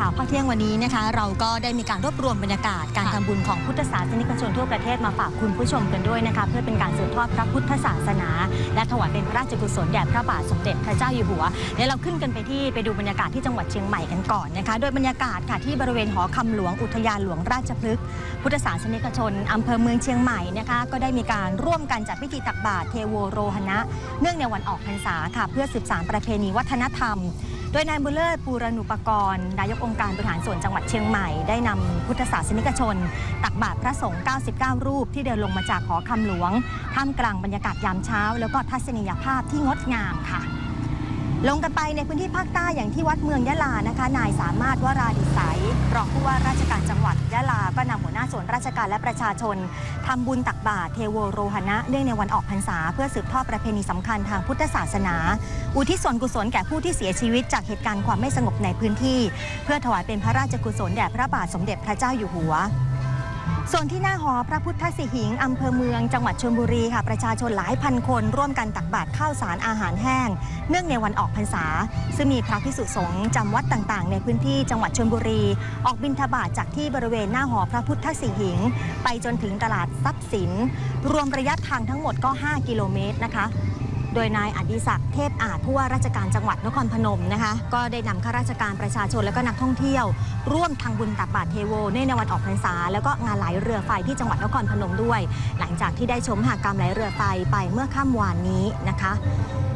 ข่าวภาคเที่ยงวันนี้นะคะ เราก็ได้มีการรวบรวมบรรยากาศการทำบุญของพุทธศาสนิกชนทั่วประเทศมาฝากคุณผู้ชมกันด้วยนะคะเพื่อเป็นการสืบทอดพระพุทธศาสนา และถวายเป็นพระราชกุศลแด่พระบาทสมเด็จพระเจ้าอยู่หัวเดี๋ยวเราขึ้นกันไปที่ไปดูบรรยากาศที่จังหวัดเชียงใหม่กันก่อนนะคะ โดยบรรยากาศค่ะที่บริเวณหอคำหลวงอุทยานหลวงราชพฤกษ์พุทธศาสนิกชนอำเภอเมืองเชียงใหม่นะคะ ก็ได้มีการร่วมกันจัดพิธีตักบาตรเทโวโรหณะ เนื่องในวันออกพรรษาค่ะ เพื่อสืบสานประเพณีวัฒนธรรม โดยนายบุญเลิศปูรณุปกรณ์ นายกองค์การบริหารส่วนจังหวัดเชียงใหม่ได้นำพุทธศาสนิกชน ตักบาตรพระสงฆ์99 รูปที่เดินลงมาจากหอคำหลวง ท่ามกลางบรรยากาศยามเช้า แล้วก็ทัศนียภาพที่งดงามค่ะ ลงกันไปในพื้นที่ภาคใต้อย่างที่วัดเมืองยะลานะคะ นายสามารถวราดิสัยรองผู้ว่าราชการจังหวัดยะลา ราชการและประชาชนทำบุญตักบาตรเทโวโรหณะเนื่องในวันออกพรรษา เพื่อสืบทอดประเพณีสำคัญทางพุทธศาสนา อุทิศส่วนกุศลแก่ผู้ที่เสียชีวิตจากเหตุการณ์ความไม่สงบในพื้นที่ เพื่อถวายเป็นพระราชกุศลแด่พระบาทสมเด็จพระเจ้าอยู่หัว ส่วนที่หน้าหอพระพุทธสิหิงค์อำเภอเมืองจังหวัดชลบุรีค่ะประชาชนหลายพันคนร่วมกันตักบาตรข้าวสารอาหารแห้ง เนื่องในวันออกพรรษา ซึ่งมีพระพิสุสงฆ์จำวัดต่างๆ ในพื้นที่จังหวัดชลบุรี ออกบิณฑบาตจากที่บริเวณหน้าหอพระพุทธสิหิงค์ไปจนถึงตลาดทรัพย์สิน รวมระยะทางทั้งหมดก็ 5 กิโลเมตรนะคะ โดยนายอดิศักดิ์เทพอาจผู้ว่าราชการจังหวัดนครพนมนะคะ ก็ได้นำข้าราชการประชาชนและก็นักท่องเที่ยว ร่วมทางบุญตักบาตรเทโวเนื่องในวันออกพรรษา แล้วก็งานไหลเรือไฟที่จังหวัดนครพนมด้วย หลังจากที่ได้ชมมหากรรมไหลเรือไฟไปเมื่อค่ำวานนี้นะคะ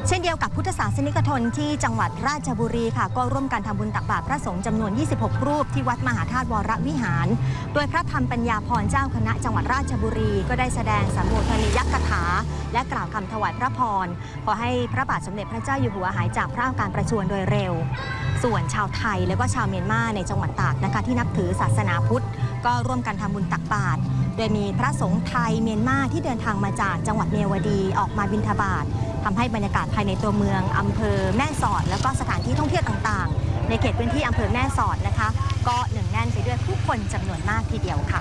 เช่นเดียวกับพุทธศาสนิกชนที่จังหวัดราชบุรีค่ะก็ร่วมกันทำบุญตักบาตรพระสงฆ์จำนวน 26 รูปที่วัดมหาธาตุวรวิหาร โดยพระธรรมปัญญาพรเจ้าคณะจังหวัดราชบุรี ก็ได้แสดงสัมโภชนียกถา และกล่าวคำถวายพระพร ขอให้พระบาทสมเด็จพระเจ้าอยู่หัวหายจากพระอาการประชวรโดยเร็ว ส่วนชาวไทยและก็ชาวเมียนมาในจังหวัดตากนะคะที่นับถือศาสนาพุทธ ก็ร่วมกันทำบุญตักบาตร โดยมีพระสงฆ์ไทยเมียนมาที่เดินทางมาจากจังหวัดเมียวดีออกมาบิณฑบาตทำให้บรรยากาศภายในตัวเมืองอำเภอแม่สอด แล้วก็สถานที่ท่องเที่ยวต่างๆ ในเขตพื้นที่อำเภอแม่สอดนะคะ ก็หนึ่งแน่นไปด้วยผู้คนจำนวนมากทีเดียวค่ะ